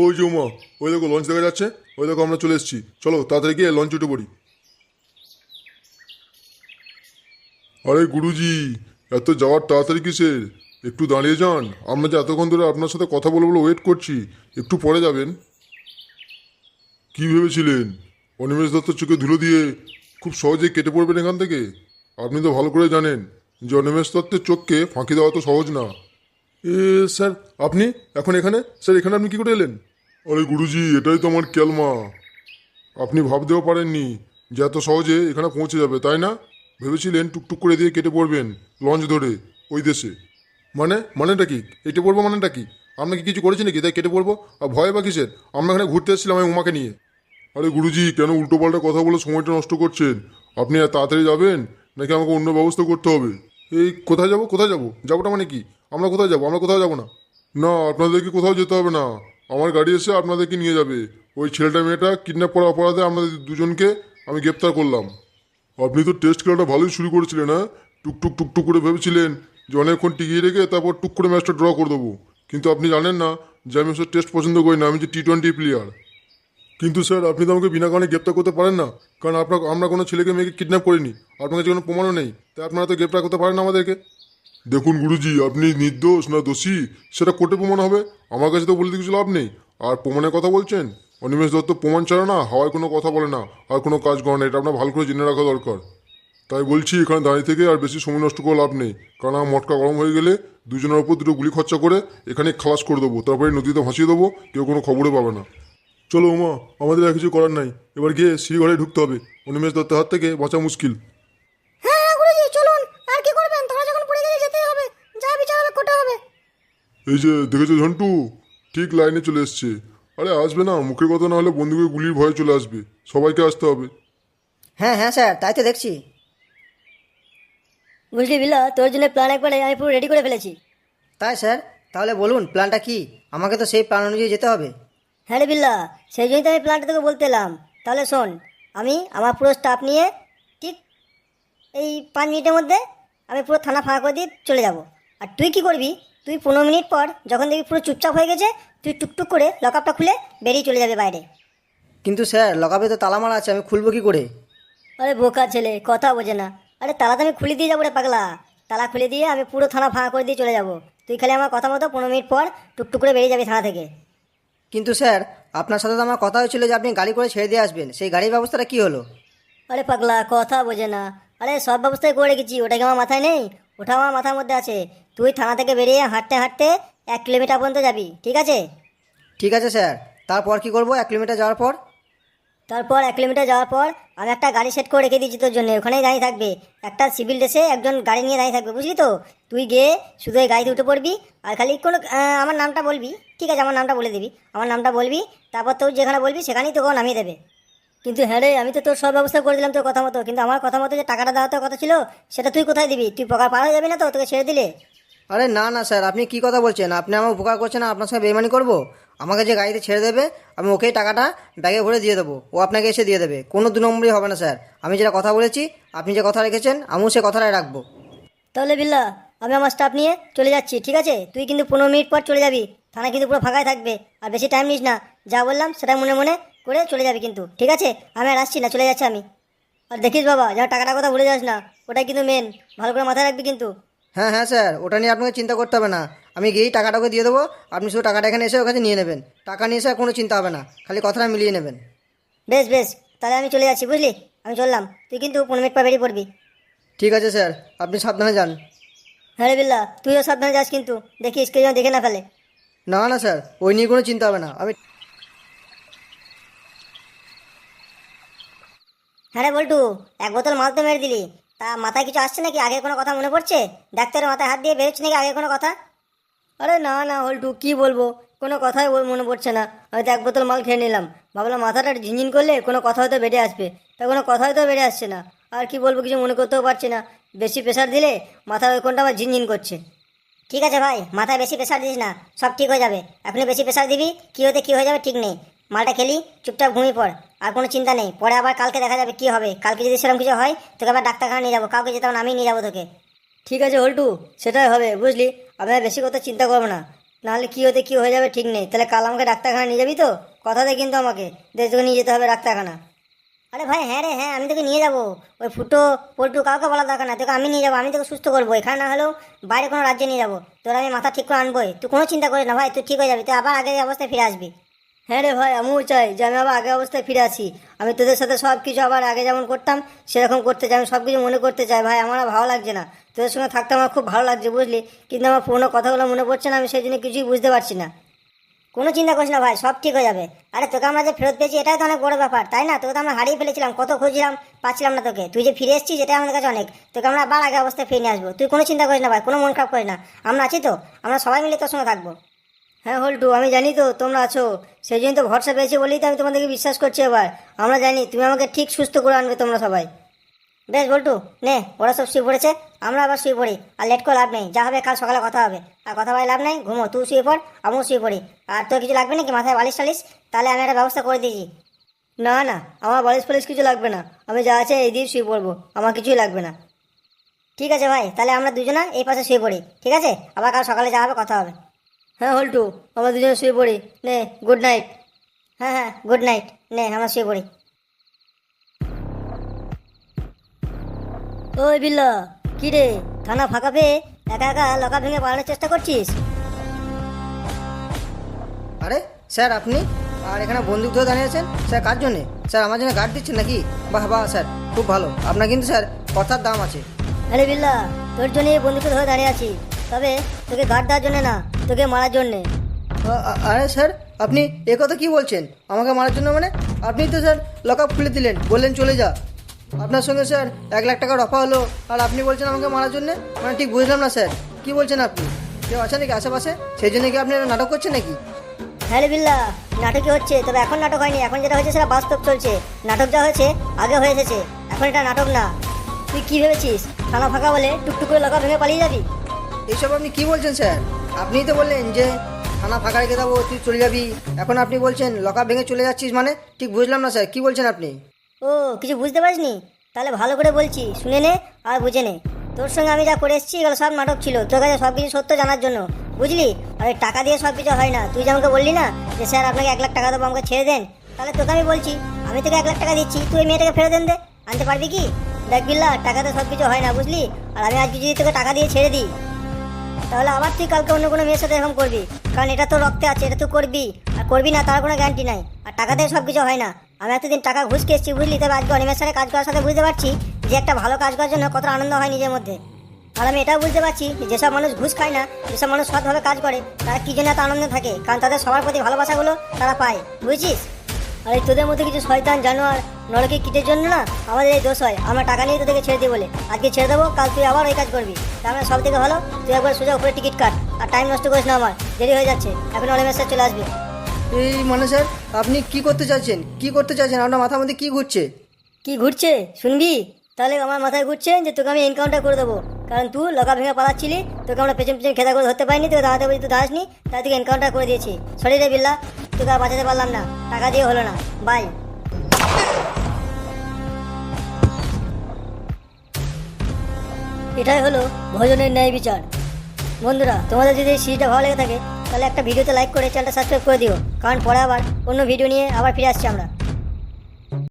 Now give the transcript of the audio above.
ওই উমা, ওই দেখো লঞ্চ দেখা যাচ্ছে, ওই দেখো আমরা চলে এসেছি। চলো, তাড়াতাড়ি গিয়ে লঞ্চ উঠে পড়ি। আরে গুরুজি, এত যাওয়ার তাড়াতাড়ি কিসের? একটু দাঁড়িয়ে যান, আমরা যে এতক্ষণ ধরে আপনার সাথে কথা বলে বলে ওয়েট করছি, একটু পরে যাবেন। কি ভেবেছিলেন? অনিমেষ দত্তর চোখে ধুলো দিয়ে খুব সহজেই কেটে পড়বেন এখান থেকে? আপনি তো ভালো করে জানেন যে অনিমেষ দত্তের চোখকে ফাঁকি দেওয়া তো সহজ না। স্যার আপনি? এখন এখানে? স্যার এখানে আপনি কি করে এলেন? আরে গুরুজি এটাই তো আমার ক্যালমা। আপনি ভাবতেও পারেননি যে এত সহজে এখানে পৌঁছে যাবে তাই না? ভেবেছিলেন টুকটুক করে দিয়ে কেটে পড়বেন লঞ্চ ধরে ওই দেশে। মানে? মানেটা কি? কেটে পড়ব মানেটা কি? আমরা কি কিছু করেছি নাকি? তাই কেটে পড়ব? আর ভয় বা কিসের? আমরা এখানে ঘুরতে এসেছিলাম আমি উমাকে নিয়ে। আরে গুরুজি কেন উল্টোপাল্টা কথা বলে সময়টা নষ্ট করছেন? আপনি আর তাড়াতাড়ি যাবেন? নাকি আমাকে অন্য ব্যবস্থা করতে হবে? এই কোথায় যাব? কোথায় যাব? যাবোটা মানে কি? আমরা কোথায় যাব? আমরা কোথাও যাব না। না, আপনাদেরকে কোথাও যেতে হবে না। আমার গাড়ি এসে আপনাদেরকে নিয়ে যাবে। ওই ছেলেটা মেয়েটা কিডন্যাপ করা অপরাধে আপনাদের দুজনকে আমি গ্রেপ্তার করলাম। আপনি তো টেস্ট খেলাটা ভালোই শুরু করেছিলেন হ্যাঁ? টুকটুক টুকটুক করে ভেবেছিলেন যে অনেকক্ষণ টিকিয়ে রেখে তারপর টুক করে ম্যাচটা ড্র করে দেবো। কিন্তু আপনি জানেন না যে আমি ওসব টেস্ট পছন্দ করি না। আমি যে টি টোয়েন্টি প্লেয়ার কিন্তু স্যার, আপনি তো আমাকে বিনা কারণে গ্রেপ্তার করতে পারেন না। কারণ আপনার, আমরা কোনো ছেলেকে, মেয়েকে কিডন্যাপ করিনি। আপনার কাছে কোনো প্রমাণও নেই। তাই আপনারা তো গ্রেপ্তার করতে পারেন না আমাদেরকে। দেখুন গুরুজি, আপনি নির্দোষ না দোষী? সেটা কোর্টে প্রমাণ হবে। আমার কাছে তো বলতে কিছু লাভ নেই। আর প্রমাণের কথা বলছেন? অনিমেষ দত্ত প্রমাণ ছাড়া না, হাওয়ায় কোনো কথা বলে না। আর কোনো কাজ করে না। এটা আপনার ভালো করে জেনে রাখা দরকার। তাই বলছি, এখানে দাঁড়িয়ে থেকে আর বেশি সময় নষ্ট করে লাভ নেই। কারণ আমার মটকা গরম হয়ে গেলে দুজনের ওপর দুটো গুলি খরচা করে এখানে খালাস করে দেবো। তারপরে নদীতে ভাসিয়ে দেবো। কেউ কোনো খবরে পাবে না। চলো উমা আমাদের আর কিছু করার নাই। এবার গিয়ে শ্রীঘরে ঢুকতে হবে। অনিমেষ দত্তের হাত থেকে বাঁচা মুশকিল। হ্যাঁ হ্যাঁ গুরুজি চলুন। আর কি করবেন? তোমরা যখন পড়ে গেলে যেতেই হবে। যা বিচার হবে করতে হবে। এই যে দেখেছ ঝন্টু? ঠিক লাইনে চলে এসছে। আরে আসবে না মুখের কথা না হলে বন্ধুকে গুলির ভয়ে চলে আসবে। সবাইকে আসতে হবে। হ্যাঁ হ্যাঁ স্যার তাই তো দেখছি। বুঝলি বিল্লা তোর জন্য প্ল্যান একবারে আমি পুরো রেডি করে ফেলেছি। তাই স্যার? তাহলে বলুন প্ল্যানটা কি? আমাকে তো সেই প্ল্যান অনুযায়ী যেতে হবে। হ্যাঁ রে বিল্লা সেই জন্যই তো আমি প্ল্যানটা তোকে বলতে এলাম। তাহলে শোন আমি আমার পুরো স্টাফ নিয়ে ঠিক এই পাঁচ মিনিটের মধ্যে আমি পুরো থানা ফাঁকা করে দিয়ে চলে যাব। আর তুই কি করবি? তুই পনেরো মিনিট পর যখন দেখবি পুরো চুপচাপ হয়ে গেছে তুই টুকটুক করে লকআপটা খুলে বেরিয়ে চলে যাবে বাইরে। কিন্তু স্যার লকাপে তো তালা মারা আছে আমি খুলবো কি করে? আরে বোকা ছেলে কথা বোঝে না। আরে তালা তো আমি খুলে দিয়ে যাব রে পাগলা। তালা খুলে দিয়ে আমি পুরো থানা ফাঁকা করে দিয়ে চলে যাব। তুই খালি আমার কথা মতো পনেরো মিনিট পর টুকটুক করে বেরিয়ে যাবি থানা থেকে। কিন্তু স্যার আপনার সাথে তো আমার কথা হয়েছিল যে আপনি গাড়ি করে ছেড়ে দিয়ে আসবেন। সেই গাড়ির ব্যবস্থাটা কি হলো? আরে পাগলা কথা বোঝে না। আরে সব ব্যবস্থায় করে রেখেছি ওটা কি আমার মাথায় নেই? ওটা আমার মাথার মধ্যে আছে। তুই থানা থেকে বেরিয়ে হাঁটতে হাঁটতে এক কিলোমিটার পর্যন্ত যাবি ঠিক আছে? ঠিক আছে স্যার। তারপর কি করব? এক কিলোমিটার যাওয়ার পর? তারপর এক কিলোমিটার যাওয়ার পর আমি একটা গাড়ি সেট করে রেখে দিয়েছি তোর জন্য। ওখানেই দাঁড়িয়ে থাকবে। একটা সিভিল ড্রেসে একজন গাড়ি নিয়ে দাঁড়িয়ে থাকবে, বুঝলি তো? তুই গিয়ে শুধু এই গাড়িতে উঠে পড়বি আর খালি কোনো আমার নামটা বলবি। ঠিক আছে, আমার নামটা বলে দিবি। আমার নামটা বলবি, তারপর তোর যেখানে বলবি সেখানেই তোকে ও নামিয়ে দেবে। কিন্তু হ্যাঁ রে, আমি তো তোর সব ব্যবস্থা করে দিলাম তোর কথা মতো। কিন্তু আমার কথা মতো যে টাকাটা দেওয়া তোর কথা ছিল, সেটা তুই কোথায় দিবি? তুই পকার পার হয়ে যাবি না তো? তোকে ছেড়ে দিলে? আরে না না স্যার, আপনি কি কথা বলছেন? আপনি আমার উপকার করছেন, আপনার সঙ্গে বেমানি করব? আমাকে যে গাড়িতে ছেড়ে দেবে আমি ওকেই টাকাটা ব্যাগে ভরে দিয়ে দেবো। ও আপনাকে এসে দিয়ে দেবে। কোনো দু নম্বরই হবে না স্যার। আমি যেটা কথা বলেছি আপনি যে কথা রেখেছেন আমিও সে কথাটাই রাখব। তাহলে বিল্লা আমি আমার স্টাফ নিয়ে চলে যাচ্ছি ঠিক আছে? তুই কিন্তু পনেরো মিনিট পর চলে যাবি। থানা কিন্তু পুরো ফাঁকাই থাকবে। আর বেশি টাইম নিস না। যা বললাম সেটা মনে মনে করে চলে যাবি কিন্তু ঠিক আছে? আমি আর আসছি না চলে যাচ্ছি আমি। আর দেখিস বাবা যেন টাকাটা কথা ভুলে যাস না ওটাই কিন্তু মেন ভালো করে মাথায় রাখবি কিন্তু। হ্যাঁ হ্যাঁ স্যার। ওটা নিয়ে আপনাকে চিন্তা করতে হবে না। আমি গিয়েই টাকাটাকে দিয়ে দেবো। আপনি শুধু টাকাটা এখানে এসে ওর কাছে নিয়ে নেবেন। টাকা নিয়ে স্যার কোনো চিন্তা হবে না। খালি কথাটা মিলিয়ে নেবেন। বেশ বেশ। তাহলে আমি চলে যাচ্ছি বুঝলি? আমি চললাম। তুই কিন্তু পনেরো মিনিট পর বেরিয়ে পড়বি। ঠিক আছে স্যার। আপনি সাবধানে যান। হ্যাঁ রে বিল্লা তুইও সাবধানে যাস কিন্তু। দেখিস কেউ যেন দেখে না ফেলে। না না স্যার। ওই নিয়ে কোনো চিন্তা হবে না। আমি হ্যাঁ রে বল্টু এক বোতল মাল তো মেরে দিলি। তা মাথায় কিছু আসছে নাকি? আগে কোনো কথা মনে পড়ছে? ডাক্তারের মাথায় হাত দিয়ে বেরোচ্ছে নাকি? আগে কোনো কথা? আরে না না হল্টু কি বলব? কোনো কথাই মনে পড়ছে না। হয়তো এক বোতল মাল খেয়ে নিলাম। ভাবলাম মাথাটা ঝিনঝিন করলে কোনো কথা হয়তো বেড়ে আসবে। তা কোনো কথা হয়তো বেড়ে আসছে না। আর কি বলব কিছু মনে করতেও পারছি না। বেশি প্রেশার দিলে মাথার ওই কোনটা আবার ঝিনঝিন করছে। ঠিক আছে ভাই মাথায় বেশি প্রেশার দিস না। সব ঠিক হয়ে যাবে। এখনই বেশি প্রেশার দিবি কী হতে কী হয়ে যাবে ঠিক নেই। মালটা খেলি চুপচাপ ঘুমিয়ে পড়। আর কোনো চিন্তা নেই। পরে আবার কালকে দেখা যাবে কি হবে। কালকে যদি সেরকম কিছু হয় তোকে আবার ডাক্তারখানা নিয়ে যাব। কাউকে যেতে না, আমি নিয়ে যাব তোকে। ঠিক আছে হল্টু সেটাই হবে বুঝলি? আমি আর বেশি কথা চিন্তা করব না। নাহলে কী হতে, কী হয়ে যাবে ঠিক নেই। তাহলে কাল আমাকে ডাক্তারখানা নিয়ে যাবি তো? কথা দে কিন্তু আমাকে। দেশ তোকে নিয়ে যেতে হবে ডাক্তারখানা। আরে ভাই হ্যাঁ রে হ্যাঁ আমি তোকে নিয়ে যাব। ওই ফুটো, পল্টু কাউকে বলা দরকার না তোকে আমি নিয়ে যাব, আমি তোকে সুস্থ করব। এখানে না হলেও বাইরে কোনো রাজ্যে নিয়ে যাব। তোর আমি মাথা ঠিক করে আনবোই। তুই কোনো চিন্তা করিস না ভাই, তুই ঠিক হয়ে যাবি। তুই আবার আগের অবস্থায় ফিরে আসবি। হ্যাঁ রে ভাই, আমিও চাই যে আমি আবার আগের অবস্থায় ফিরে আসি। আমি তোদের সাথে সব কিছু আবার আগে যেমন করতাম, সেরকম করতে চাই। আমি সব কিছু মনে করতে চাই। ভাই, আমার আর ভালো লাগছে না। তোদের সঙ্গে থাকতে আমার খুব ভালো লাগছে, বুঝলি? কিন্তু আমার পুরোনো কথাগুলো মনে পড়ছে না, আমি সেই জন্য কিছুই বুঝতে পারছি না। কোনো চিন্তা করিস না ভাই, সব ঠিক হয়ে যাবে। আরে তোকে আমরা যে ফেরত পেয়েছি, এটাই তো অনেক বড় ব্যাপার, তাই না? তোকে তো আমরা হারিয়ে ফেলেছিলাম, কত খুঁজছিলাম, পাচ্ছিলাম না তোকে। তুই যে ফিরে এসেছিস, এটাই আমাদের কাছে অনেক। তোকে আমরা আবার আগে অবস্থায় ফিরে নিয়ে আসব। তুই কোনো চিন্তা করিস না ভাই, কোনো মন খারাপ করিস না। আমরা আছি তো, আমরা সবাই মিলে তোর সঙ্গে থাকব। হ্যাঁ হল্টু, আমি জানি তো তোমরা আছো। সেই জন্য তো ভরসা পেয়েছি বলেই তো আমি তোমাদেরকে বিশ্বাস করছি এবার। আমরা জানি তুমি আমাকে ঠিক সুস্থ করে আনবে তোমরা সবাই। বেশ বল্টু নে, ওরা সব শুয়ে পড়েছে, আমরা আবার শুয়ে পড়ি। আর লেট করে লাভ নেই, যা হবে কাল সকালে কথা হবে। আর কথা বলে লাভ নেই, ঘুমো, তুই শুয়ে পড়, আমিও শুয়ে পড়ি। আর তোর কিছু লাগবে নাকি? মাথায় বালিশ টালিশ? তাহলে আমি একটা ব্যবস্থা করে দিয়েছি। না না, আমার বালিশ ফালিশ কিছু লাগবে না। আমি যা আছে এই দিয়ে শুয়ে পড়ব, আমার কিছুই লাগবে না। ঠিক আছে ভাই, তাহলে আমরা দুজনা এই পাশে শুয়ে পড়ি। ঠিক আছে? আবার কাল সকালে যা হবে, কথা হবে। হ্যাঁ হল্টু আমরা দুজনে শুয়ে পড়ি। নে গুড নাইট হ্যাঁ হ্যাঁ গুড নাইট নে আমরা শুয়ে পড়ি। ওই বিল্লা কি রে থানা ফাঁকা পেয়ে একা একা লকা ভেঙে পালানোর চেষ্টা করছিস? আরে স্যার আপনি? আর এখানে বন্দুক ধরে দাঁড়িয়ে আছেন? স্যার কার জন্যে? স্যার আমার জন্য গার্ড দিচ্ছেন নাকি? বাহ বাহ স্যার খুব ভালো। আপনার কিন্তু স্যার কথার দাম আছে। আরে বিল্লা তোর জন্য এই বন্ধুকে ধরে দাঁড়িয়ে আছি। তবে তোকে গার্ড দেওয়ার জন্য না তোকে মারার জন্যে। আরে স্যার আপনি এ কথা কি বলছেন? আমাকে মারার জন্য মানে? আপনি তো স্যার লক আপ খুলে দিলেন বললেন চলে যা। আপনার সঙ্গে স্যার এক লাখ টাকা রফা হলো আর আপনি বলছেন আমাকে মারার জন্য? মানে ঠিক বুঝলাম না স্যার কি বলছেন আপনি? কেউ আছে নাকি আশেপাশে? সেই জন্য কি আপনি নাটক করছেন নাকি? হ্যাঁ বিল্লা নাটকই হচ্ছে তবে এখন নাটক হয়নি এখন যেটা হয়েছে সেটা বাস্তব চলছে। নাটক যা হয়েছে আগে হয়ে এসেছে এখন এটা নাটক না। তুই কী ভেবেছিস? থানা ফাঁকা বলে টুকটুক করে লগা ভেঙে পালিয়ে যাবি? এইসব আপনি কি বলছেন, স্যার? আপনিই তো বললেন যে, থানা ফাঁকা রেখে দেবো, তুই চলে যাবি। এখন আপনি বলছেন লকা ভেঙে চলে যাচ্ছিস মানে? ঠিক বুঝলাম না, স্যার। কি বলছেন আপনি? ও, কিছু বুঝতে পারিসনি? তাহলে ভালো করে বলছি, শুনে নে আর বুঝে নে। তোর সঙ্গে আমি যা করে এসেছি, এগুলো সব নাটক ছিল। তোর কাছে সব কিছু সত্য জানার জন্য। বুঝলি? আর ওই টাকা দিয়ে সব কিছু হয় না। তুই যে আমাকে বললি না যে, স্যার, আপনাকে এক লাখ টাকা দেবো, আমাকে ছেড়ে দেন। তাহলে তোকে আমি বলছি, আমি তোকে এক লাখ টাকা দিচ্ছি, তুই এই মেয়েটাকে ফেরত দেন দে। আনতে পারবি কি? দেখ বিল্লা, টাকাতে সব কিছু হয় না, বুঝলি? আর আমি আজকে যদি তোকে টাকা দিয়ে ছেড়ে দিই তাহলে আবার তুই কালকে অন্য কোনো মেয়ের সাথে এরকম করবি? কারণ এটা তো রক্তে আছে, এটা তুই করবি। আর করবি না, তার কোনো গ্যারান্টি নাই। আর টাকা দিয়ে সব কিছু হয় না। আমি এতদিন টাকা ঘুষ খেয়েছি, বুঝলি? তবে আজকে অনিমের সাথে কাজ করার সাথে বুঝতে পারছি যে একটা ভালো কাজ করার জন্য কত আনন্দ হয় নিজের মধ্যে। আর আমি এটাও বুঝতে পারছি যেসব মানুষ ঘুষ খায় না, যেসব মানুষ সৎভাবে কাজ করে, তারা কি জন্য এত আনন্দে থাকে? কারণ তাদের সবার প্রতি ভালোবাসাগুলো তারা পায়। বুঝছিস? আর এই তোদের মধ্যে কিছু শয়তান জানোয়ার নরকে কিটের জন্য না আমাদের এই দোষ হয়। আমরা টাকা নিয়ে তোদেরকে ছেড়ে দিই বলে। আজকে ছেড়ে দেবো কাল তুই আবার ওই কাজ করবি। তার মানে সব থেকে ভালো তুই একবার সোজা উপরে টিকিট কাট আর টাইম নষ্ট করিস না আমার। দেরি হয়ে যাচ্ছে। এখন অনেক স্যার চলে আসবে। এই মানে স্যার আপনি কি করতে চাইছেন? কি করতে চাইছেন? আপনার মাথার মধ্যে কি ঘুরছে? কি ঘুরছে? শুনবি? তাহলে আমার মাথায় ঘুরছে যে তোকে আমি এনকাউন্টার করে দেবো। কারণ তুই লগা ভেঙে পালাচ্ছিলি, তোকে আমরা পেছন পেছন খেদা করে ধরতে পারিনি, তোকে দাঁড়াতে বলি তুই দাঁড়াসনি তাই তোকে এনকাউন্টার করে দিয়েছি। সরি রে বিল্লা, তোকে আর বাঁচাতে পারলাম না, টাকা দিয়ে হলো না। বাই এটাই হলো ভোজনের ন্যায় বিচার। বন্ধুরা, তোমাদের যদি এই সিরিজটা ভালো লেগে থাকে, তাহলে একটা ভিডিওতে লাইক করে চ্যানেলটা সাবস্ক্রাইব করে দিও। কারণ পরে আবার অন্য ভিডিও নিয়ে আবার ফিরে আসছি আমরা।